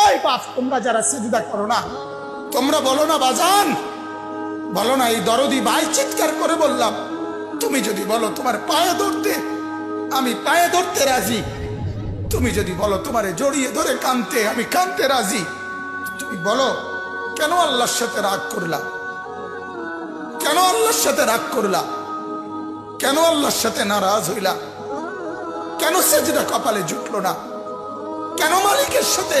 এই বাপ, তোমরা যারা সেজদা করো না, তোমরা বলো না বাজান। বলো না এই দরদি ভাই চিৎকার করে বললাম, তুমি যদি বলো তোমার পায়ে ধরতে, আমি পায়ে ধরতে রাজি। তুমি যদি বলো তোমারে জড়িয়ে ধরে কানতে, আমি কানতে রাজি। তুমি বলো, কেন আল্লাহর সাথে রাগ করলাম কেন আল্লাহর সাথে রাগ করলাম কেন আল্লাহর সাথে নারাজ হইলা? কেন সেজদা কপালে জুটলো না? কেন মালিকের সাথে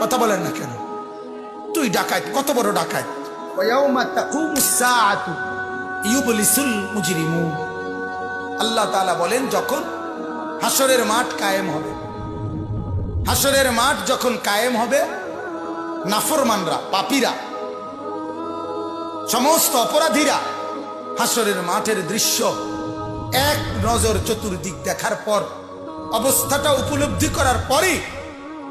কথা বলেন না কেন? তুই ডাকাত কত বড় ডাকাত? আল্লাহ তাআলা বলেন যখন হাসরের মাঠ কায়েম হবে হাসরের মাঠ যখন কায়েম হবে নাফরমানরা পাপীরা সমস্ত অপরাধীরা হাসরের মাঠের দৃশ্য এক নজর চতুর্দিক দেখার পর অবস্থাটা উপলব্ধি করার পরে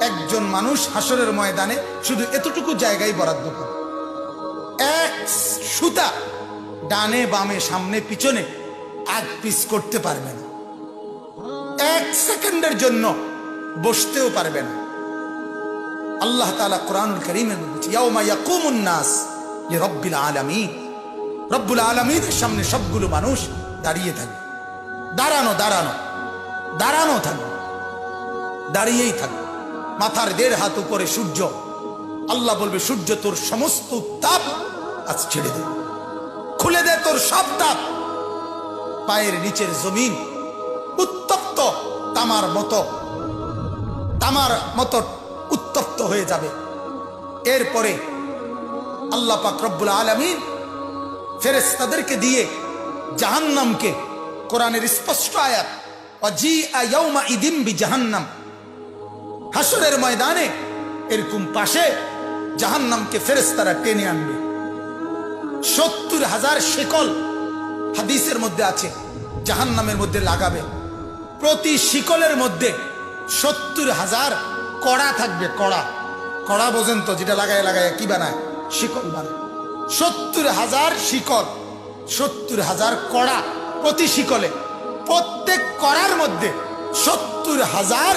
একজন মানুষ হাসরের ময়দানে শুধু এতটুকু জায়গায় বরাদ্দ করে। এক সুতা ডানে বামে সামনে পিছনে আগ পিস করতে পারবে না। এক সেকেন্ডের জন্য বসতেও পারবে না। আল্লাহ তাআলা কোরআনুল কারীমে বলছে, ইয়াউমা ইয়াকুমুন নাস লিরাব্বিল আলামিন। রব্বুল আলামিনের সামনে সবগুলো মানুষ দাঁড়িয়ে থাকবে। দাঁড়ানো দাঁড়ানো দাঁড়ানো থাকবে। দাঁড়িয়েই থাকবে। মাথার দেড় হাত উপরে সূর্য। আল্লাহ বলবে, সূর্য তোর সমস্ত তাপ আজ ছেড়ে দে। খুলে দে তোর সব তাপ। পায়ের নিচের জমিন উত্তপ্ত, তামার মতো তামার মতো উত্তপ্ত হয়ে যাবে। এরপরে আল্লাহ পাক রব্বুল আলমিন ফেরেস্তাদেরকে দিয়ে জাহান্নামকে কোরআনের স্পষ্ট আয়াত অজি আয়াউমা ইদিম জাহান্নাম হাসরের ময়দানে এরকম পাশে জাহান্নামকে ফেরেস্তারা টেনে আনবে। সত্তর হাজার শিকল হাদিসের মধ্যে আছে, জাহান্নামের মধ্যে লাগাবে। প্রতি শিকলের মধ্যে সত্তর হাজার কড়া থাকবে, কড়া। কড়া বোঝেন তো, যেটা লাগায় লাগায় কি বানায়? শিকল বানায়। সত্তর হাজার শিকল, সত্তর হাজার কড়া প্রতি শিকলে। প্রত্যেক কড়ার মধ্যে সত্তর হাজার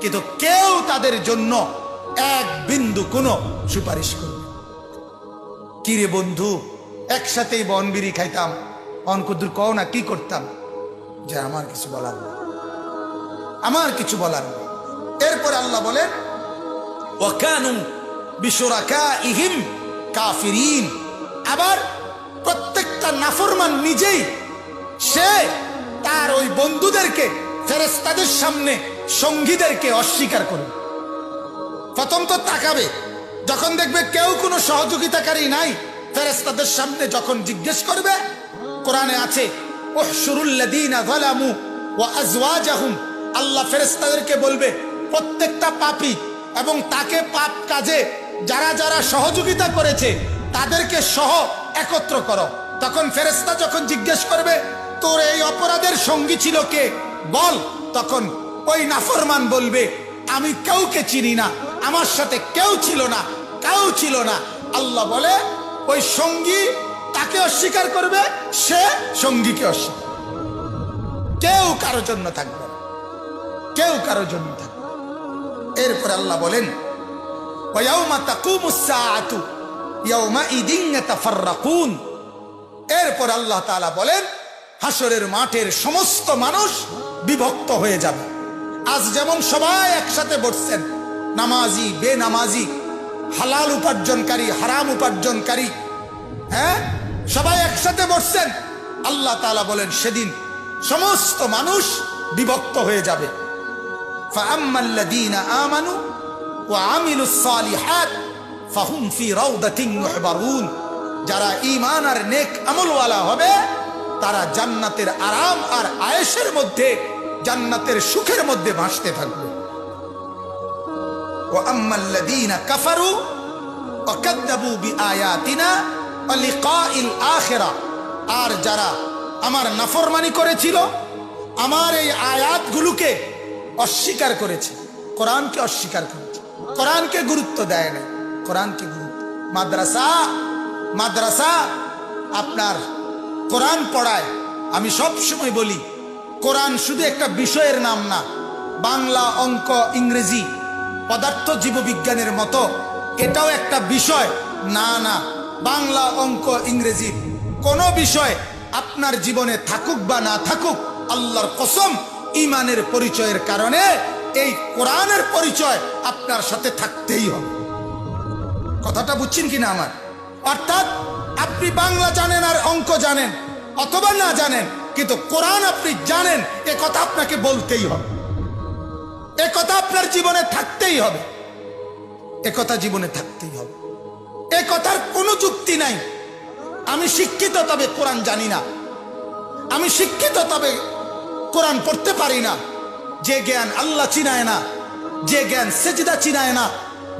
কিন্তু কেউ তাদের জন্য এক বিন্দু কোনো সুপারিশ করবে কিরে বন্ধু? একসাথেই বনবিরি খাইতাম। অনকুদুর কও না, কি করতাম? যে আমার কিছু বলার নেই। আমার কিছু বলার নেই। এরপর আল্লাহ বলেন, ওয়াকানু বিশুরাকাইহিম কাফিরিন। আবার প্রত্যেকটা নাফরমান নিজেই সে তার ওই বন্ধুদেরকে ফেরেস্তাদের সামনে সঙ্গীদেরকে অস্বীকার করবে প্রথম তো তাকাবে, যখন দেখবে কেউ কোনো সহযোগিতাকারী নাই ফেরেস্তাদের সামনে যখন জিজ্ঞেস করবে, কোরআনে আছে ওহশুরুল্লাযীনা যালামু ওয়া আজওয়াজাহুম। আল্লাহ ফেরেস্তাদেরকে বলবে, প্রত্যেকটা পাপী এবং তাকে পাপ কাজে যারা যারা সহযোগিতা করেছে, তাদেরকে সহ একত্র করো। তখন ফেরেস্তা যখন জিজ্ঞেস করবে, তোর এই অপরাধের সঙ্গী ছিল কে? বল। তখন ওই নাফরমান বলবে, আমি কাউকে চিনি না, আমার সাথে কেউ ছিল না, কাউ ছিল না। আল্লাহ বলে, ওই সঙ্গী তাকে অস্বীকার করবে, সে সঙ্গীকে অস্বীকার কেউ কারও জন্য থাকবে কেউ কারও জন্য থাকবে এরপরে আল্লাহ বলেন এরপর আল্লাহ বলেন হাসরের মাঠের সমস্ত মানুষ বিভক্ত হয়ে যাবে। আজ যেমন সবাই একসাথে বসছেন, নামাজি, বেনামাজি, হালাল উপার্জনকারী, হারাম উপার্জনকারী হ্যাঁ? সবাই একসাথে বসছেন। আল্লাহ তালা বলেন, সেদিন সমস্ত মানুষ বিভক্ত হয়ে যাবে। আমানু যারা ইমান আর নেক আমলওয়ালা হবে, তারা জান্নাতের আরাম আর আয়েসের মধ্যে জান্নাতের সুখের মধ্যে ভাসতে থাকবে। ও আম্মাল্লাদিনা কাফারু অকাদ্দাবু বিআয়াতিনা আয়াতিনা অলিকাইল আখেরা। আর যারা আমার নাফরমানি করেছিল, আমার এই আয়াতগুলোকে অস্বীকার করেছে। কোরআনকে অস্বীকার করেছে। কোরআনকে গুরুত্ব দেয় না কোরআনকে গুরুত্ব। মাদ্রাসা মাদ্রাসা, আপনার কোরআন পড়ায় আমি সবসময় বলি কোরআন শুধু একটা বিষয়ের নাম না, বাংলা অঙ্ক ইংরেজি, পদার্থ জীববিজ্ঞানের মতো। এটাও একটা বিষয়। না না, বাংলা অঙ্ক ইংরেজি। কোনো বিষয় আপনার জীবনে থাকুক বা না থাকুক, আল্লাহর কসম, ইমানের পরিচয়ের কারণে এই কোরআনের পরিচয় আপনার সাথে থাকতেই হবে। কথাটা বুঝছেন কিনা আমার? অর্থাৎ আপনি বাংলা জানেন আর অঙ্ক জানেন, অথবা না জানেন কিন্তু কোরআন আপনি জানেন, এ কথা আপনাকে বলতেই হবে। এ কথা আপনার জীবনে থাকতেই হবে। এ কথা জীবনে থাকতেই হবে। এ কথার কোনো যুক্তি নাই। আমি শিক্ষিত, তবে কোরআন জানি না। আমি শিক্ষিত, তবে কোরআন পড়তে পারি না। যে জ্ঞান আল্লাহ চিনায় না, যে জ্ঞান সেজদা চিনায় না,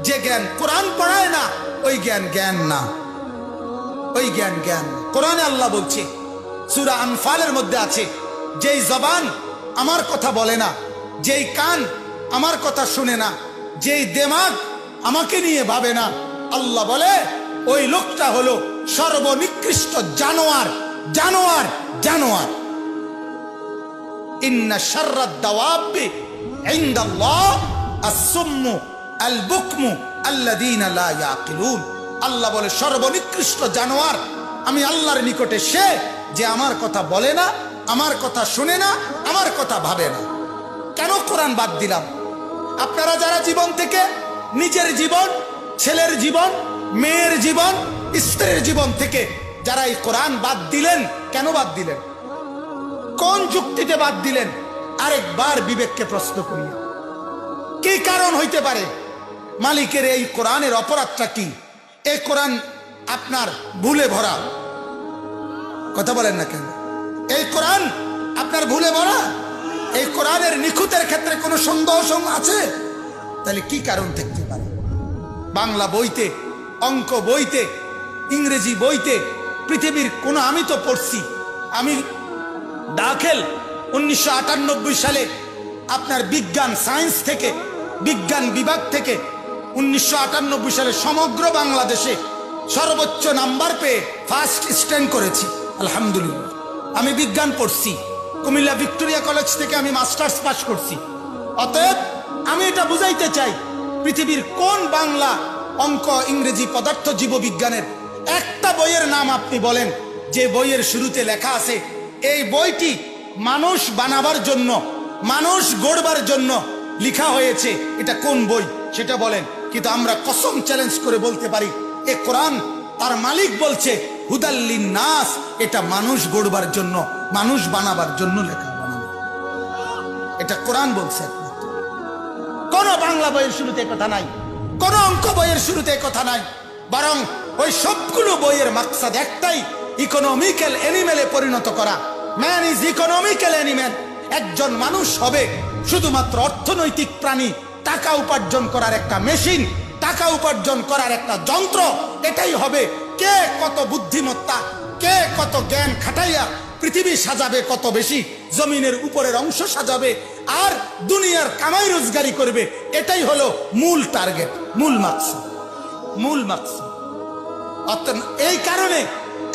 যে জ্ঞান কোরআন পড়ায় না, ওই জ্ঞান জ্ঞান না। ওই জ্ঞান জ্ঞান। কোরআনে আল্লাহ বলছে সুরা আনফালের মধ্যে আছে। যেই জবান আমার কথা বলে না, যেই কান আমার কথা শুনে না, যেই দেমাগ আমাকে নিয়ে ভাবে না, আল্লাহ বলে, ওই লোকটা হলো সর্বনিকৃষ্ট জানোয়ার জানোয়ার জানোয়ার। ইন্না শাররাদ দাওয়াবি ইনদাল্লাহ, আস-সুম্মু আল-বুকমু আল্লাযীনা লা ইয়াকিলুন। আল্লাহ বলে, সর্বনিকৃষ্ট জানোয়ার, আমি আল্লাহর নিকটে সে যে আমার কথা বলে না, আমার কথা শুনে না, আমার কথা ভাবে না। কেন কোরআন বাদ দিলাম? আপনারা যারা জীবন থেকে নিজের জীবন, ছেলের জীবন, মেয়ের জীবন, স্ত্রীর জীবন থেকে যারা এই কোরআন বাদ দিলেন, কেন বাদ দিলেন? কোন যুক্তিতে বাদ দিলেন? আরেকবার বিবেককে প্রশ্ন করি। কি কারণ হইতে পারে? মালিকের এই কোরআনের অপরাধটা কি? এই কোরআন আপনার ভুলে ভরা। কথা বলেন না কেন? এই কোরআন আপনার ভুলে ভরা এই কোরআনের নিখুঁতের ক্ষেত্রে কোনো সন্দেহ আছে? তাহলে কি কারণ থাকতে পারে? বাংলা বইতে, অঙ্ক বইতে, ইংরেজি বইতে, পৃথিবীর কোনো আমি তো পড়ছি। আমি দাখেল উনিশশো সালে আপনার বিজ্ঞান সায়েন্স থেকে, বিজ্ঞান বিভাগ থেকে উনিশশো আটানব্বই সালে সমগ্র বাংলাদেশে সর্বোচ্চ নাম্বার পেয়ে ফার্স্ট স্ট্যান্ড করেছি। আলহামদুলিল্লাহ। আমি বিজ্ঞান পড়ছি। কুমিল্লা ভিক্টোরিয়া কলেজ থেকে আমি মাস্টার্স পাশ করছি। অতএব, আমি এটা বুঝাইতে চাই, পৃথিবীর কোন বাংলা অঙ্ক ইংরেজি পদার্থ জীববিজ্ঞানের একটা বইয়ের নাম আপনি বলেন, যে বইয়ের শুরুতে লেখা আছে, এই বইটি মানুষ বানাবার জন্য, মানুষ গড়বার জন্য লেখা হয়েছে। এটা কোন বই? সেটা বলেন। কিন্তু আমরা কসম চ্যালেঞ্জ করে বলতে পারি, এ কোরআন তার মালিক বলছে হুদাল্লিন নাস এটা মানুষ গড়বার জন্য, মানুষ বানাবার জন্য লেখা বানানো। এটা কোরআন বলছে কোন বাংলা বইয়ের শুরুতে কথা নাই, কোন অঙ্ক বইয়ের শুরুতে কথা নাই, বরং ওই সবগুলো বইয়ের মাকসাদ একটাই ইকোনমিক্যাল অ্যানিমেলে পরিণত করা। ম্যান ইজ ইকোনমিক্যাল অ্যানিমেল একজন মানুষ হবে শুধুমাত্র অর্থনৈতিক প্রাণী, টাকা উপার্জন করার একটা মেশিন, টাকা উপার্জন করার একটা যন্ত্র, এটাই হবে কে কত বুদ্ধিমত্তা? কে কত জ্ঞান খাটাইয়া পৃথিবী সাজাবে কত বেশি? জমিনের উপরের অংশ সাজাবে আর দুনিয়ার কামাই রোজগারি করবে। এটাই হলো মূল টার্গেট, মূল মাকসাদ মূল মাকসাদ। অর্থাৎ এই কারণে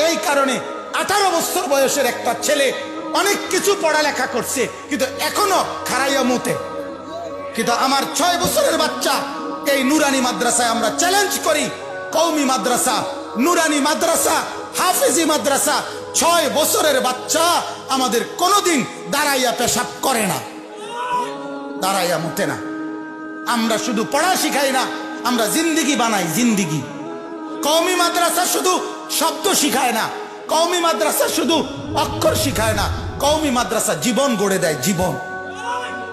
এই কারণে আঠারো বছর বয়সের একটা ছেলে অনেক কিছু পড়ালেখা করছে, কিন্তু এখনও খারাইয়া মুতে কিন্তু আমার ছয় বছরের বাচ্চা, এই নুরানি মাদ্রাসায় আমরা চ্যালেঞ্জ করি কৌমি মাদ্রাসা। নুরানি মাদ্রাসা, হাফিজি মাদ্রাসা, ছয় বছরের বাচ্চা আমাদের কোনোদিন দাঁড়াইয়া পেশাব করে না। দাঁড়াইয়া মুতে না। আমরা শুধু পড়া শিখাই না, আমরা জিন্দিগি বানাই জিন্দিগি। কওমি মাদ্রাসা শুধু শব্দ শিখায় না, কওমি মাদ্রাসা শুধু অক্ষর শিখায় না, কওমি মাদ্রাসা জীবন গড়ে দেয় জীবন।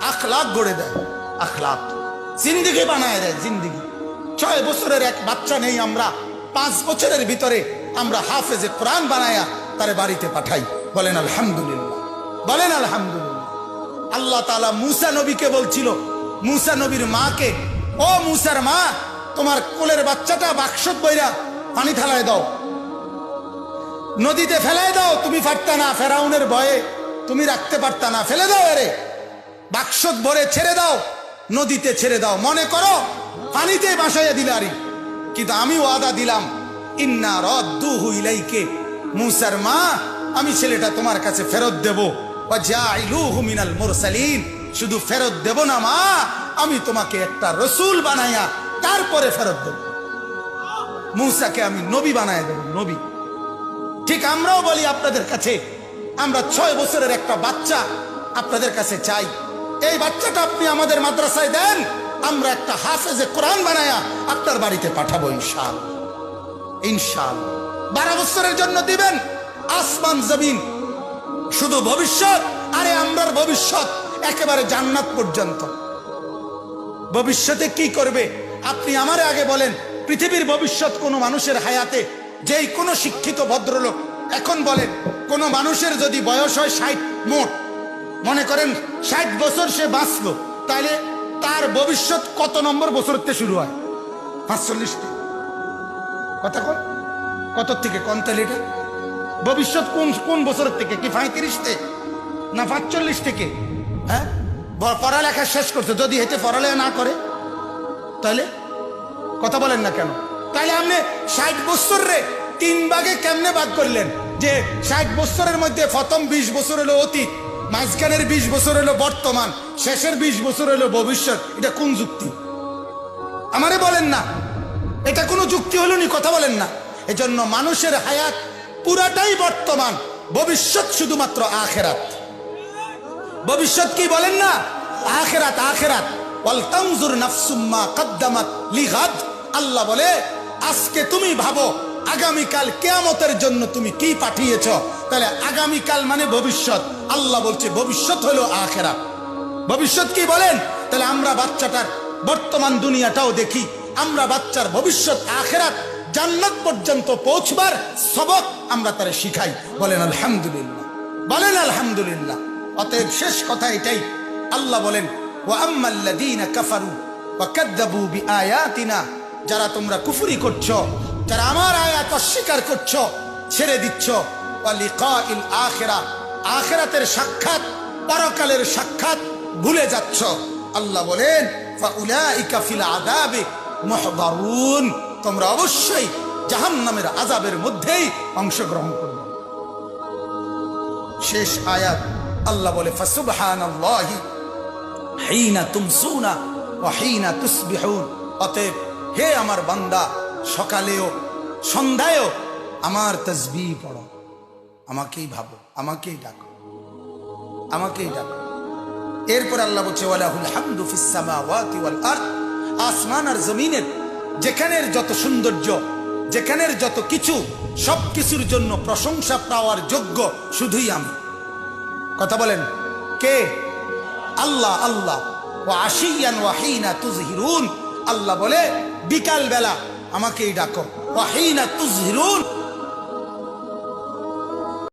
আখলাক গড়ে দেয় আখলাক জিন্দিগি বানায় দেয় জিন্দিগি। ছয় বছরের এক বাচ্চা নেই আমরা পাঁচ বছরের ভিতরে আমরা হাফেজে কোরআন বানায়া তারে বাড়িতে পাঠাই। বলেন, আলহামদুলিল্লাহ। বলেন, আলহামদুলিল্লাহ। আল্লাহ তালা মুসা নবীকে বলছিল, মুসা নবীর মাকে, ও মুসার মা, তোমার কোলের বাচ্চাটা বাক্সত বইরা পানি ঠালায় দাও। নদীতে ফেলায় দাও, তুমি পারতা না, ফেরাউনের ভয়ে তুমি রাখতে পারতা না, ফেলে দাও এরে। বাক্সত ভরে ছেড়ে দাও, নদীতে ছেড়ে দাও। মনে করো, পানিতে বাসাইয়া দিলারি কিন্তু আমি ওয়াদা দিলাম, ইন্না রদ্দু হুইলাইকে মুসার মা, আমি ছেলেটা তোমার কাছে ফেরত দেব। মুরসালিন, শুধু ফেরত দেব না মা, আমি তোমাকে একটা রসুল বানাইয়া তারপরে ফেরত দেব। মুসাকে আমি নবী বানায় দেব, নবী। ঠিক আমরাও বলি আপনাদের কাছে, আমরা ছয় বছরের একটা বাচ্চা আপনাদের কাছে চাই। এই বাচ্চাটা আপনি আমাদের মাদ্রাসায় দেন আমরা একটা হাফেজে কোরআন বানায়া আপনার বাড়িতে পাঠাবো ইনশাল ইনশাল বারো বছরের জন্য দিবেন, আসমান, জমিন, শুধু ভবিষ্যৎ, আরে আমরার ভবিষ্যৎ একেবারে জান্নাত পর্যন্ত। ভবিষ্যতে কি করবে? আপনি আমার আগে বলেন, পৃথিবীর ভবিষ্যৎ কোনো মানুষের হায়াতে, যেই কোনো শিক্ষিত ভদ্রলোক এখন বলেন, কোনো মানুষের যদি বয়স হয় ষাট মোট, মনে করেন ষাট বছর সে বাঁচলো তাহলে তার ভবিষ্যৎ কত নম্বর বছর থেকে শুরু হয়? পাঁচচল্লিশটি। কথা কন কত থেকে? কন তাহলে এটা ভবিষ্যৎ কোন কোন বছরের থেকে? কি পঁয়ত্রিশতে না পাঁচচল্লিশ থেকে হ্যাঁ? পড়ালেখা শেষ করছে, যদি হেঁটে পড়ালেখা না করে, তাহলে কথা বলেন না কেন? তাহলে আপনি ষাট বছর রে তিন ভাগে কেমনে ভাগ করলেন? যে ষাট বছরের মধ্যে প্রথম বিশ বছর হলো অতীত মাঝখানের বিশ বছর হলো বর্তমান, শেষের বিশ বছর হলো ভবিষ্যৎ। এটা কোন যুক্তি? আমারে বলেন না। এটা কোনো যুক্তি হলো নি? কথা বলেন না। এজন্য মানুষের হায়াত পুরাটাই বর্তমান। ভবিষ্যৎ শুধুমাত্র আখেরাত। ভবিষ্যৎ কি বলেন না? আখেরাত আখেরাত। আল্লাহ বলে, আজকে তুমি ভাবো আগামীকাল কেয়ামতের জন্য তুমি কি পাঠিয়েছ? তাহলে আগামীকাল মানে ভবিষ্যৎ। আল্লাহ বলছে, ভবিষ্যৎ হলো আখেরাত। ভবিষ্যৎ কি বলেন? তাহলে আমরা বাচ্চাটার বর্তমান দুনিয়াটাও দেখি। আমরা বাচ্চার ভবিষ্যৎ আখেরাত, জান্নাত পর্যন্ত পৌঁছবার সবক আমরা তারা শিখাই। বলেন, আলহামদুলিল্লাহ। বলেন, আলহামদুলিল্লাহ। অতএব শেষ কথা এটাই। আল্লাহ বলেন ও আম্মাল্লাযীনা কাফারু ওয়া কাযযাবু বিআয়াতিনা। যারা তোমরা কুফুরি করছ যারা আমার আয়াত অস্বীকার করছ, ছেড়ে দিচ্ছ। আখিরা, আখিরাতের সাক্ষাৎ, পরকালের সাক্ষাৎ ভুলে যাচ্ছ। আল্লাহ বলেন তোমরা অবশ্যই জাহান্নামের আযাবের মধ্যেই অংশগ্রহণ করবে। শেষ আয়াত আল্লাহ বলে অতএব হে আমার বান্দা সকালেও, সন্ধ্যায়ও আমার তসবিহ পড়ো। আমাকেই ভাবো, আমাকেই ডাকো। আমাকেই ডাকো। এরপর আল্লাহ বলছে আসমান আর জমিনের যেখানের যত সৌন্দর্য, যেখানের যত কিছু, সব কিছুর জন্য প্রশংসা পাওয়ার যোগ্য শুধুই আমি। কথা বলেন, কে? আল্লাহ আল্লাহ। ও আশিয়ান ওয়াহিনা তুজহিরুন। আল্লাহ বলে বিকাল বেলা আমাকেই ডাকো। ওয়াহিনা তুজহিরুন।